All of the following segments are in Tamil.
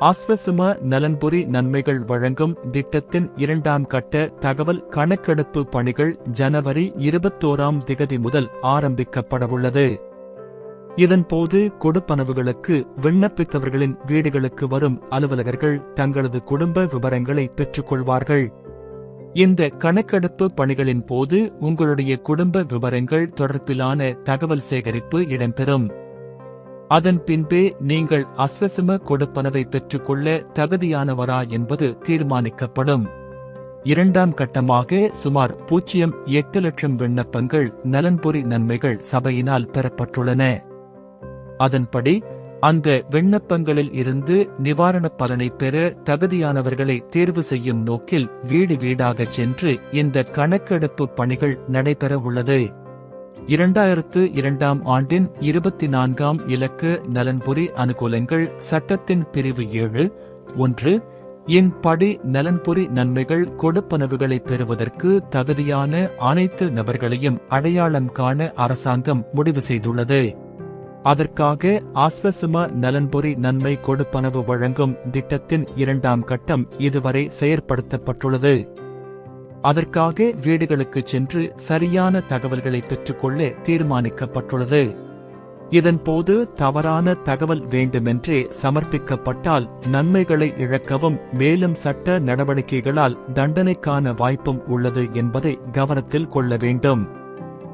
அஸ்வசும நலன்புரி நன்மைகள் வழங்கும் திட்டத்தின் இரண்டாம் கட்ட தகவல் கணக்கெடுப்பு பணிகள் ஜனவரி இருபத்தோராம் திகதி முதல் ஆரம்பிக்கப்படவுள்ளது. இதன்போது கொடுப்பனவுகளுக்கு விண்ணப்பித்தவர்களின் வீடுகளுக்கு வரும் அலுவலகர்கள் தங்களது குடும்ப விவரங்களை பெற்றுக்கொள்வார்கள். இந்த கணக்கெடுப்பு பணிகளின் போது உங்களுடைய குடும்ப விவரங்கள் தொடர்பிலான தகவல் சேகரிப்பு இடம்பெறும். அதன் பின்பே நீங்கள் அஸ்வசம கொடுப்பனவை பெற்றுக்கொள்ள தகுதியானவரா என்பது தீர்மானிக்கப்படும். இரண்டாம் கட்டமாக சுமார் பூஜ்ஜியம் எட்டு லட்சம் விண்ணப்பங்கள் நலன்புரி நன்மைகள் சபையினால் பெறப்பட்டுள்ளன. அதன்படி அந்த விண்ணப்பங்களில் இருந்து நிவாரணப் பலனை பெற தகுதியானவர்களை தேர்வு செய்யும் நோக்கில் வீடு வீடாகச் சென்று இந்த கணக்கெடுப்பு பணிகள் நடைபெற உள்ளது. இரண்டாயிரத்து இரண்டாம் ஆண்டின் இருபத்தி நான்காம் இலக்கு நலன்புரி அனுகூலங்கள் சட்டத்தின் பிரிவு ஏழு. ஒன்று இன் படி நலன்புரி நன்மைகள் கொடுப்பனவுகளை பெறுவதற்கு தகுதியான அனைத்து நபர்களையும் அடையாளம் காண அரசாங்கம் முடிவு செய்துள்ளது. அதற்காக ஆஸ்வசும நலன்புரி நன்மை கொடுப்பனவு வழங்கும் திட்டத்தின் இரண்டாம் கட்டம் இதுவரை செயற்படுத்தப்பட்டுள்ளது. அதற்காக வீடுகளுக்கு சென்று சரியான தகவல்களை பெற்றுக்கொள்ள தீர்மானிக்கப்பட்டுள்ளது. இதன்போது தவறான தகவல் வேண்டுமென்றே சமர்ப்பிக்கப்பட்டால் நன்மைகளை இழக்கவும் மேலும் சட்ட நடவடிக்கைகளால் தண்டனைக்கான வாய்ப்பும் உள்ளது என்பதை கவனத்தில் கொள்ள வேண்டும்.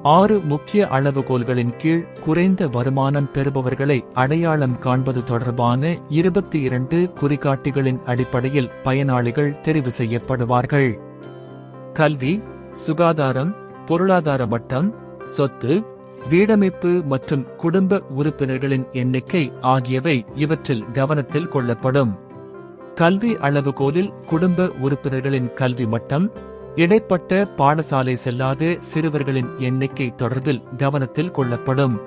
ஆறு முக்கிய அளவுகோல்களின் கீழ் குறைந்த வருமானம் பெறுபவர்களை அடையாளம் காண்பது தொடர்பான இருபத்தி இரண்டு குறிகாட்டிகளின் அடிப்படையில் பயனாளிகள் தெரிவு செய்யப்படுவார்கள். கல்வி சுகாதாரம் பொருளாதார மட்டம் சொத்து வீடமைப்பு மற்றும் குடும்ப உறுப்பினர்களின் எண்ணிக்கை ஆகியவை இவற்றில் கவனத்தில் கொள்ளப்படும். கல்வி அளவுகோலில் குடும்ப உறுப்பினர்களின் கல்வி மட்டம் இடைப்பட்ட பாடசாலை செல்லாத சிறுவர்களின் எண்ணிக்கை தொடர்பில் கவனத்தில் கொள்ளப்படும்.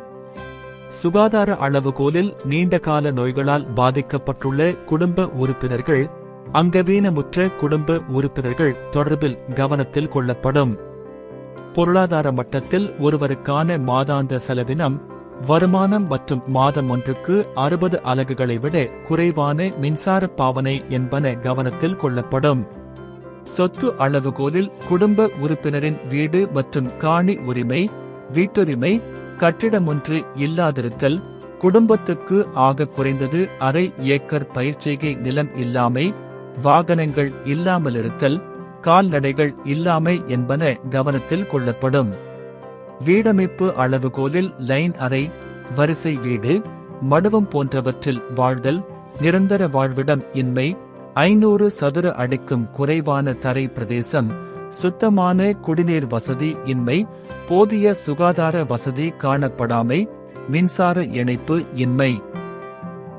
சுகாதார அளவுகோலில் நீண்டகால நோய்களால் பாதிக்கப்பட்டுள்ள குடும்ப உறுப்பினர்கள் அங்கவீனமுற்ற குடும்ப உறுப்பினர்கள் தொடர்பில் கவனத்தில் கொள்ளப்படும். பொருளாதார மட்டத்தில் ஒருவருக்கான மாதாந்த செலவினம் வருமானம் மற்றும் மாதம் ஒன்றுக்கு அறுபது அலகுகளை விட குறைவான மின்சார பாவனை என்பன கவனத்தில் கொள்ளப்படும். சொத்து அளவுகோலில் குடும்ப உறுப்பினரின் வீடு மற்றும் காணி உரிமை வீட்டுரிமை கட்டிடம் ஒன்று இல்லாதிருத்தல் குடும்பத்துக்கு ஆக குறைந்தது அரை ஏக்கர் பயிர்ச்செய்கை நிலம் இல்லாமை வாகனங்கள் இல்லாமலிருத்தல் கால்நடைகள் இல்லாமை என்பன கவனத்தில் கொள்ளப்படும். வீடமைப்பு அளவுகோலில் லைன் அறை வரிசை வீடு மடுவம் போன்றவற்றில் வாழ்தல் நிரந்தர வாழ்விடம் இன்மை ஐநூறு சதுர அடிக்கும் குறைவான தரை பிரதேசம் சுத்தமான குடிநீர் வசதி இன்மை போதிய சுகாதார வசதி காணப்படாமை மின்சார இணைப்பு இன்மை.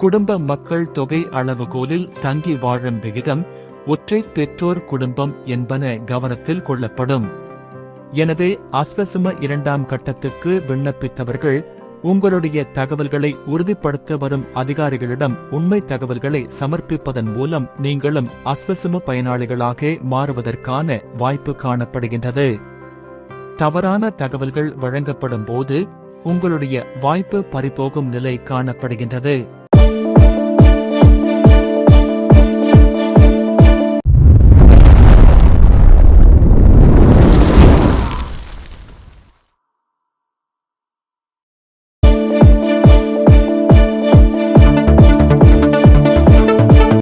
குடும்ப மக்கள் தொகை அளவுகோலில் தங்கி வாழும் விகிதம் ஒற்றை பெற்றோர் குடும்பம் என்பன கவனத்தில் கொள்ளப்படும். எனவே அஸ்வசும இரண்டாம் கட்டத்துக்கு விண்ணப்பித்தவர்கள் உங்களுடைய தகவல்களை உறுதிப்படுத்த வரும் அதிகாரிகளிடம் உண்மை தகவல்களை சமர்ப்பிப்பதன் மூலம் நீங்களும் அஸ்வசும பயனாளிகளாக மாறுவதற்கான வாய்ப்பு காணப்படுகின்றது. தவறான தகவல்கள் வழங்கப்படும் போது உங்களுடைய வாய்ப்பு பறிபோகும் நிலை காணப்படுகின்றது.